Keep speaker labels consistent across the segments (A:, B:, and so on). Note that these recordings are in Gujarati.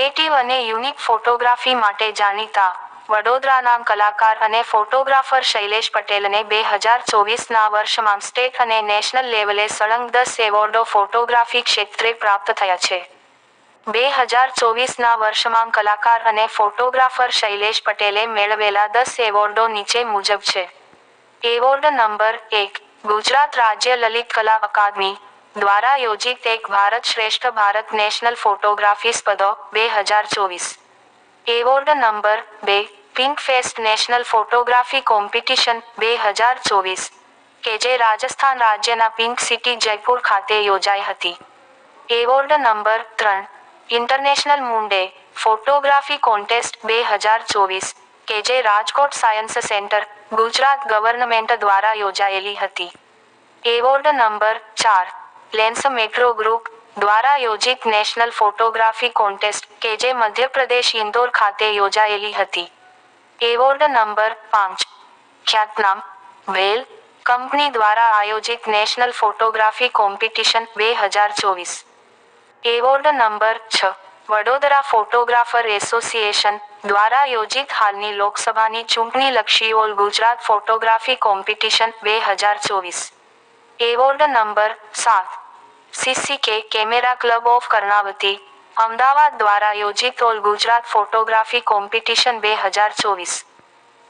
A: ક્રિએટિવ અને યુનિક ફોટોગ્રાફી માટે જાણીતા વડોદરાના કલાકાર અને ફોટોગ્રાફર શૈલેષ પટેલને બે હજાર ચોવીસના વર્ષમાં સ્ટેટ અને નેશનલ લેવલે સળંગ દસ એવોર્ડો ફોટોગ્રાફી ક્ષેત્રે પ્રાપ્ત થયા છે. બે હજાર ચોવીસના વર્ષમાં કલાકાર અને ફોટોગ્રાફર શૈલેષ પટેલે મેળવેલા દસ એવોર્ડો નીચે મુજબ છે. એવોર્ડ નંબર એક, ગુજરાત રાજ્ય લલિત કલા અકાદમી દ્વારા યોજિત એક ભારત શ્રેષ્ઠ ભારત નેશનલ ફોટોગ્રાફી સ્પર્ધો બે હજાર ચોવીસ. એવોર્ડ નંબર બે, pink fest national photography competition બે હજાર ચોવીસ, કે જે રાજસ્થાન રાજ્યના પિંક સિટી જયપુર ખાતે યોજાઈ હતી. એવોર્ડ નંબર ત્રણ, ઇન્ટરનેશનલ મુંડે ફોટોગ્રાફી કોન્ટેસ્ટ બે હજાર ચોવીસ, કે જે Rajkot science centre, Gujarat government દ્વારા યોજાયેલી હતી. એવોર્ડ નંબર ચાર લેન્સ મેટ્રો ગ્રુપ દ્વારા યોજિત નેશનલ ફોટોગ્રાફી કોન્ટેસ્ટ કે જે મધ્યપ્રદેશ ઇન્દોર ખાતે યોજાયેલી હતી. એવોર્ડ નંબર પાંચ. ખ્યાતનામ વેલ, કંપની દ્વારા આયોજિત નેશનલ ફોટોગ્રાફી કોમ્પિટિશન બે હજાર ચોવીસ. એવોર્ડ નંબર છ. વડોદરા ફોટોગ્રાફર એસોસિએશન દ્વારા યોજિત હાલની લોકસભાની ચૂંટણી લક્ષી ઓલ ગુજરાત ફોટોગ્રાફી કોમ્પિટિશન બે હજાર ચોવીસ. એવોર્ડ નંબર સાત. CCK camera club of Karnavati, Ahmedabad દ્વારા યોજિત ઓલ ગુજરાત ફોટોગ્રાફી કોમ્પિટિશન બે હજાર ચોવીસ.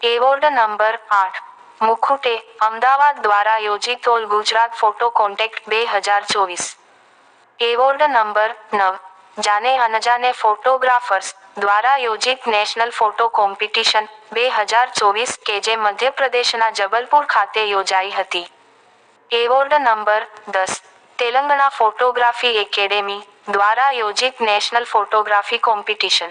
A: એવોર્ડ નંબર આઠ, મુખુટે અમદાવાદ દ્વારા યોજિત ઓલ ગુજરાત ફોટો કોન્ટેક્ટ બે હજાર ચોવીસ. એવોર્ડ નંબર નવ, જાને અનજાને ફોટોગ્રાફર્સ દ્વારા યોજિત નેશનલ ફોટો કોમ્પિટિશન બે હજાર ચોવીસ કે જે મધ્યપ્રદેશના જબલપુર ખાતે યોજાઈ હતી. એવોર્ડ નંબર દસ તેલંગણા ફોટોગ્રાફી એકેડેમી દ્વારા યોજિત નેશનલ ફોટોગ્રાફી કોમ્પિટિશન.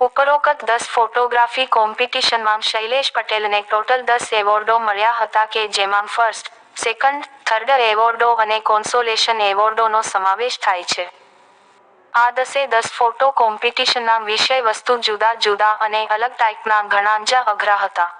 A: ઉપરોક્ત દસ ફોટોગ્રાફી કોમ્પિટિશનમાં શૈલેષ પટેલને ટોટલ દસ એવોર્ડો મળ્યા હતા કે જેમાં ફર્સ્ટ, સેકન્ડ, થર્ડ એવોર્ડો અને કોન્સોલેશન એવોર્ડોનો સમાવેશ થાય છે. આ દસે દસ ફોટો કોમ્પિટિશનના વિષય વસ્તુ જુદા જુદા અને અલગ ટાઈપના ઘણા જ અઘરા હતા.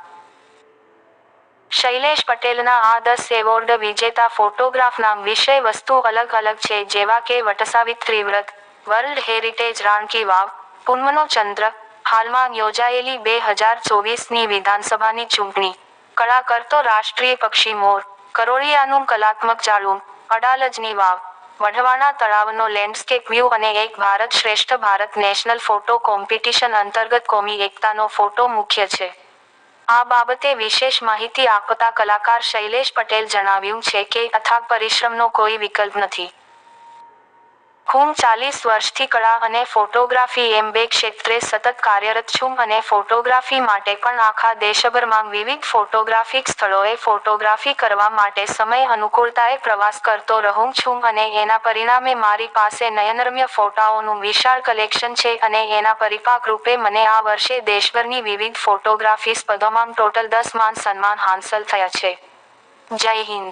A: શૈલેષ પટેલના આ દસ એવોર્ડ, વિજેતા ફોટોગ્રાફના વિષય વસ્તુ અલગ અલગ છે, જેવા કે વટસાવિત્રી વ્રત, વર્લ્ડ હેરિટેજ રાણકી વાવ, પૂનમનો ચંદ્ર, હાલમાં યોજાયેલી બે હજાર ચોવીસની વિધાનસભાની ચૂંટણી કળા કરતો રાષ્ટ્રીય પક્ષી મોર કરોળિયાનું કલાત્મક જાળવું અડાલજની વાવ, વઢવાણા તળાવનો લેન્ડસ્કેપ વ્યૂ અને એક ભારત શ્રેષ્ઠ ભારત નેશનલ ફોટો કોમ્પિટિશન અંતર્ગત કોમી એકતાનો ફોટો મુખ્ય છે. આ બાબતે વિશેષ માહિતી આપતા કલાકાર શૈલેષ પટેલ જણાવ્યું છે કે અથાગ પરિશ્રમનો કોઈ વિકલ્પ નથી. હું ચાલીસ વર્ષથી કળા અને ફોટોગ્રાફી એમ બે ક્ષેત્રે સતત કાર્યરત છું અને ફોટોગ્રાફી માટે પણ આખા દેશભરમાં વિવિધ ફોટોગ્રાફિક સ્થળોએ ફોટોગ્રાફી કરવા માટે સમય અનુકૂળતાએ પ્રવાસ કરતો રહું છું અને એના પરિણામે મારી પાસે નયનરમ્ય ફોટાઓનું વિશાળ કલેક્શન છે અને એના પરિપાક રૂપે મને આ વર્ષે દેશભરની વિવિધ ફોટોગ્રાફી સ્પર્ધામાં ટોટલ દસ માન સન્માન હાંસલ થયા છે. જય હિન્દ.